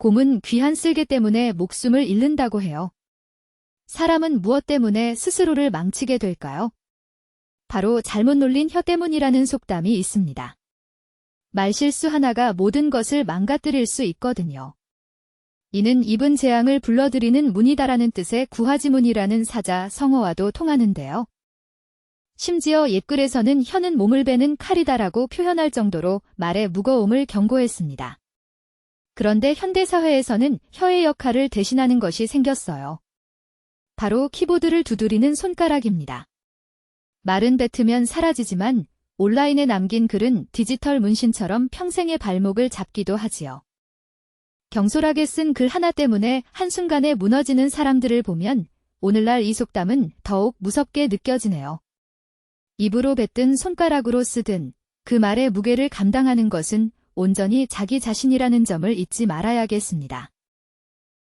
곰은 귀한 쓸개 때문에 목숨을 잃는다고 해요. 사람은 무엇 때문에 스스로를 망치게 될까요? 바로 잘못 놀린 혀 때문이라는 속담이 있습니다. 말실수 하나가 모든 것을 망가뜨릴 수 있거든요. 이는 입은 재앙을 불러들이는 문이다라는 뜻의 구하지문이라는 사자 성어와도 통하는데요. 심지어 옛글에서는 혀는 몸을 베는 칼이다라고 표현할 정도로 말의 무거움을 경고했습니다. 그런데 현대사회에서는 혀의 역할을 대신하는 것이 생겼어요. 바로 키보드를 두드리는 손가락입니다. 말은 뱉으면 사라지지만 온라인에 남긴 글은 디지털 문신처럼 평생의 발목을 잡기도 하지요. 경솔하게 쓴 글 하나 때문에 한순간에 무너지는 사람들을 보면 오늘날 이 속담은 더욱 무섭게 느껴지네요. 입으로 뱉든 손가락으로 쓰든 그 말의 무게를 감당하는 것은 온전히 자기 자신이라는 점을 잊지 말아야겠습니다.